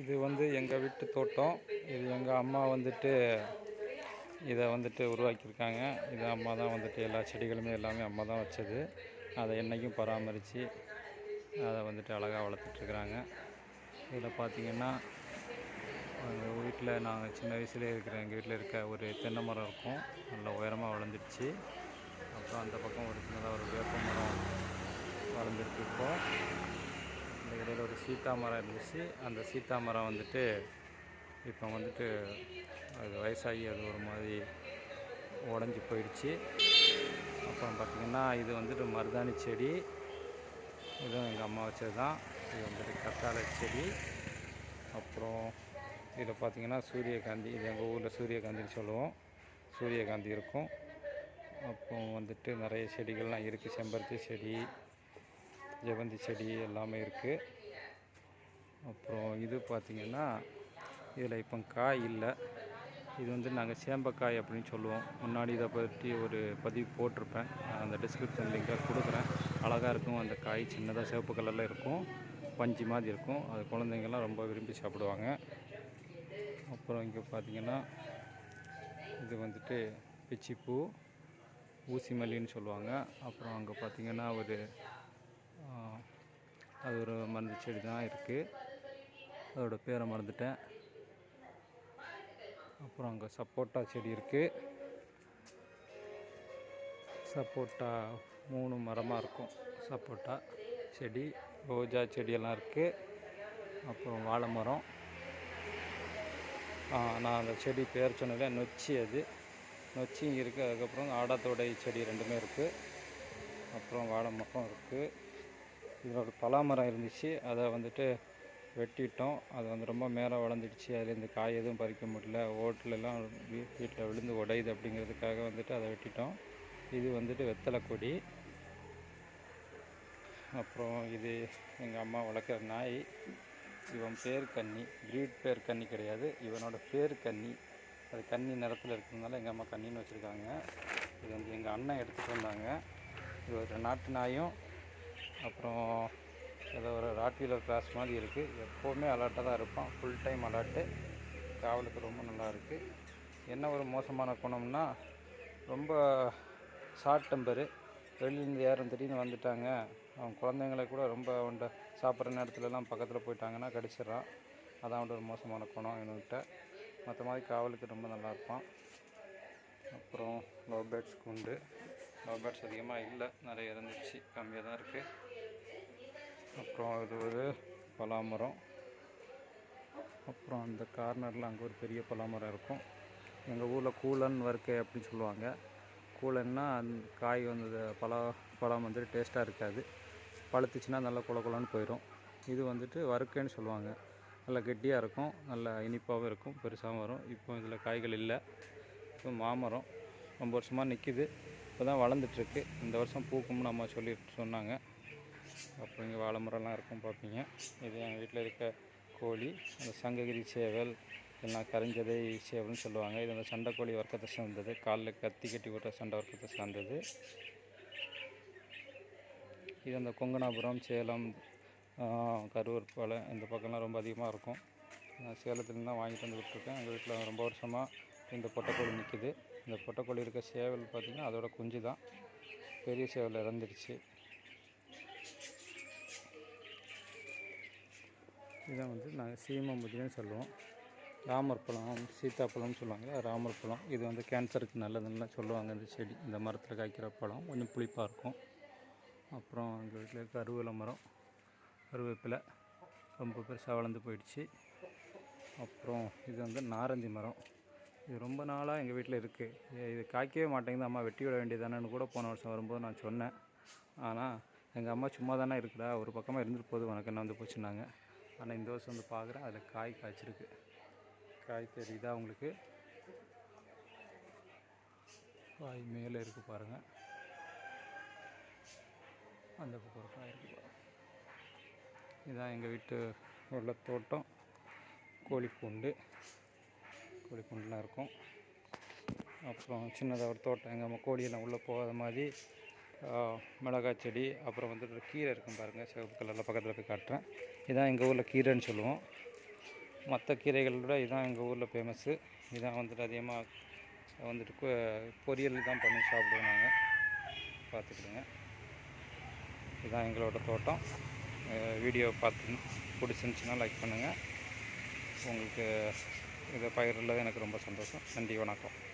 இது வந்து எங்கள் வீட்டு தோட்டம். இது எங்கள் அம்மா வந்துட்டு இதை வந்துட்டு உருவாக்கியிருக்காங்க. இது அம்மா தான் வந்துட்டு எல்லா செடிகளுமே எல்லாமே அம்மா தான் வச்சது. அதை என்றைக்கும் பராமரித்து அதை வந்துட்டு அழகாக வளர்த்துட்ருக்குறாங்க. இதில் பார்த்தீங்கன்னா எங்கள் வீட்டில் நாங்கள் சின்ன வயசுலேயே இருக்கிற எங்கள் வீட்டில் இருக்க ஒரு தென்னை மரம் இருக்கும். நல்ல உயரமாக வளர்ந்துடுச்சு. அப்புறம் அந்த பக்கம் ஒரு சின்னதாக ஒரு வேப்ப மரம் வளர்ந்துருக்கு இப்போது இந்த இடையில ஒரு சீத்தா மரம் இருந்துச்சு. அந்த சீத்தா மரம் வந்துட்டு இப்போ வந்துட்டு அது வயசாகி அது ஒரு மாதிரி உடஞ்சி போயிடுச்சு. அப்புறம் பார்த்திங்கன்னா இது வந்துட்டு மருதாணி செடி. இதுவும் எங்கள் அம்மா வச்சது தான் இது வந்துட்டு கத்தாழை செடி. அப்புறம் இதில் பார்த்தீங்கன்னா சூரியகாந்தி இது எங்கள் ஊரில் சூரியகாந்தின்னு சொல்லுவோம். சூரியகாந்தி இருக்கும். அப்புறம் வந்துட்டு நிறைய செடிகள்லாம் இருக்குது செம்பருத்தி செடி ஜெவந்தி செடி எல்லாமே இருக்குது அப்புறம் இது பார்த்திங்கன்னா இதில் இப்போ காய் இல்லை. இது வந்து நாங்கள் சேம்பக்காய் அப்படின்னு சொல்லுவோம். முன்னாடி இதை பற்றி ஒரு பதிவு போட்டிருப்பேன். அந்த டிஸ்கிரிப்ஷன் லிங்காக கொடுக்குறேன். அழகாக இருக்கும். அந்த காய் சின்னதாக சிவப்பு கலரில் இருக்கும். பஞ்சு மாதிரி இருக்கும். அது குழந்தைங்கள்லாம் ரொம்ப விரும்பி சாப்பிடுவாங்க. அப்புறம் இங்கே பார்த்திங்கன்னா இது வந்துட்டு பிச்சிப்பூ ஊசி மல்லின்னு சொல்லுவாங்க. அப்புறம் அங்கே பார்த்தீங்கன்னா ஒரு அது ஒரு மருந்து செடி தான் இருக்குது அதோட பேரை மறந்துட்டேன். அப்புறம் அங்கே சப்போட்டா செடி இருக்குது சப்போட்டா மூணு மரமாக இருக்கும். சப்போட்டா செடி ரோஜா செடியெல்லாம் இருக்குது அப்புறம் வாழை மரம். நான் அந்த செடி பேர் சொன்னதில்ல நொச்சி அது. நொச்சி இங்கே இருக்குது அதுக்கப்புறம் ஆடாத்தோடை செடி ரெண்டுமே இருக்குது அப்புறம் வாழை மரம் இருக்குது இதோட பலாமரம் இருந்துச்சு. அதை வந்துட்டு வெட்டிட்டோம். அது வந்து ரொம்ப மேலே வளர்ந்துடுச்சு. அதுலேருந்து காய் எதுவும் பறிக்க முடியல. ஓட்டுலலாம் வீட்டில் விழுந்து உடையுது அப்படிங்கிறதுக்காக வந்துட்டு அதை வெட்டிட்டோம். இது வந்துட்டு வெத்தலை கொடி. அப்புறம் இது எங்கள் அம்மா வளர்க்குற நாய். இவன் பேர் கன்னி. ப்ரீட் பேர் கன்னி கிடையாது. இவனோட பேர் கன்னி. அது கன்னி நிறத்தில் இருக்கிறதுனால எங்கள் அம்மா கன்னின்னு வச்சுருக்காங்க. இது வந்து எங்கள் அண்ணன் எடுத்துகிட்டு வந்தாங்க. இது ஒரு நாட்டு நாயும். அப்புறம் ஏதோ ஒரு ராட்வீலர் கிராஸ் மாதிரி இருக்குது எப்போவுமே அலர்ட்டாக தான் இருப்பான். Full time alert. காவலுக்கு ரொம்ப நல்லா இருக்குது என்ன ஒரு மோசமான குணம்னா ரொம்ப ஷார்ட் டெம்பரு வெளியிலேருந்து யாரும் திடீர்னு வந்துட்டாங்க. அவன் குழந்தைங்களை கூட ரொம்ப அவன்கிட்ட சாப்பிட்ற நேரத்துலலாம் பக்கத்தில் போயிட்டாங்கன்னா கடிச்சிடுறான். அதான் அவன்கிட்ட ஒரு மோசமான குணம் இவன்கிட்ட. மற்ற மாதிரி காவலுக்கு ரொம்ப நல்லா இருப்பான். அப்புறம் லவ் பேர்ட்ஸ் உண்டு லவ் பேர்ட்ஸ் அதிகமாக இல்லை. நிறைய இருந்துச்சு. கம்மியாக தான் இருக்குது அப்புறம் இது ஒரு பலாமரம். அப்புறம் அந்த கார்னரில் அங்கே ஒரு பெரிய பலாமரம் இருக்கும். எங்கள் ஊரில் கூலன் வறுக்கை அப்படின்னு சொல்லுவாங்க. கூலன்னா அந்த காய் வந்து பலா பழம் வந்துட்டு டேஸ்ட்டாக இருக்காது. பழுத்துச்சுன்னா நல்லா குல குலன்னு போயிடும் இது வந்துட்டு வறுக்கைன்னு சொல்லுவாங்க. நல்லா கெட்டியாக இருக்கும். நல்லா இனிப்பாகவும் இருக்கும். பெருசாகவும் வரும். இப்போ இதில் காய்கள் இல்லை. இப்போ மாமரம். ரொம்ப வருஷமாக நிற்கிது இப்போ தான் வளர்ந்துட்டுருக்கு. இந்த வருஷம் பூக்கும்னு அம்மா சொல்லி சொன்னாங்க. அப்புறம் இங்கே வாழை மரம்லாம் இருக்கும் பார்ப்பீங்க இது எங்கள் வீட்டில் இருக்க கோழி அந்த சங்ககிரி சேவல் எல்லாம் கரிஞ்சதை சேவல்னு சொல்லுவாங்க. இது அந்த சண்டைக்கோழி வர்க்கத்தை சேர்ந்தது. காலில் கத்தி கட்டி விட்ட சண்டை வர்க்கத்தை சார்ந்தது. இது அந்த கொங்கனாபுரம் சேலம் கரூர் போல் இந்த பக்கம்லாம் ரொம்ப அதிகமாக இருக்கும். நான் சேலத்துலேருந்து தான் வாங்கிட்டு வந்து விட்டுருக்கேன். எங்கள் வீட்டில் ரொம்ப வருஷமாக இந்த பொட்டைக்கோழி நிற்கிது இந்த பொட்டைக்கோழி இருக்க சேவல் பார்த்திங்கன்னா அதோட குஞ்சு தான். பெரிய சேவல் இறந்துடுச்சு இதான் வந்து நாங்கள் சீமமுதின்னு சொல்லுவோம். ராமர் பழம் சீத்தாப்பழம்னு சொல்லுவாங்க. ராமர் பழம். இது வந்து கேன்சருக்கு நல்லதுன்னு சொல்லுவாங்க இந்த செடி. இந்த மரத்தில் காய்க்கிற பழம். கொஞ்சம் புளிப்பாக இருக்கும். அப்புறம் எங்கள் வீட்டில் இருக்க அருவேல மரம் கருவேப்பிலை ரொம்ப பெருசாக வளர்ந்து போயிடுச்சு. அப்புறம் இது வந்து நாரந்தி மரம். இது ரொம்ப நாளாக எங்கள் வீட்டில் இருக்குது இது காய்க்கவே மாட்டேங்குது. அம்மா வெட்டி விட வேண்டியதானேன்னு கூட போன வருஷம் வரும்போது நான் சொன்னேன். ஆனால் எங்கள் அம்மா சும்மா தானே இருக்குடா ஒரு பக்கமாக இருந்துட்டு போகுது. உனக்கு என்ன வந்து போச்சுன்னாங்க. ஆனால் இந்த வருஷம் வந்து பார்க்குறேன் அதில் காய் காய்ச்சிருக்கு. காய் தெரியுதா உங்களுக்கு? காய் மேலே இருக்குது பாருங்கள் அந்த பக்கம் ஒரு காய் இருக்குது இதுதான் எங்கள் வீட்டு உள்ள தோட்டம். கோழி குண்டெலாம் இருக்கும். அப்புறம் சின்னதாக ஒரு தோட்டம் எங்கள் அம்மா கோழியெல்லாம் உள்ளே போகாத மாதிரி மிளகாய் செடி அப்புறம் வந்துட்டு ஒரு கீரை இருக்கும் பாருங்கள் சிவப்பு கலரில் பக்கத்தில் போய் காட்டுறேன். இதான் எங்கள் ஊரில் கீரைன்னு சொல்லுவோம். மற்ற கீரைகளை விட இதான் எங்கள் ஊரில் ஃபேமஸ்ஸு இதான் வந்துட்டு அதிகமாக வந்துட்டு பொரியல் தான் பண்ணி சாப்பிடுவோம் நாங்கள் பார்த்துக்கிடுங்க இதுதான் எங்களோட தோட்டம். வீடியோ பார்த்து பிடிச்சிருந்துச்சின்னா லைக் பண்ணுங்கள் உங்களுக்கு இதை பகிர்றது எனக்கு ரொம்ப சந்தோஷம். நன்றி வணக்கம்.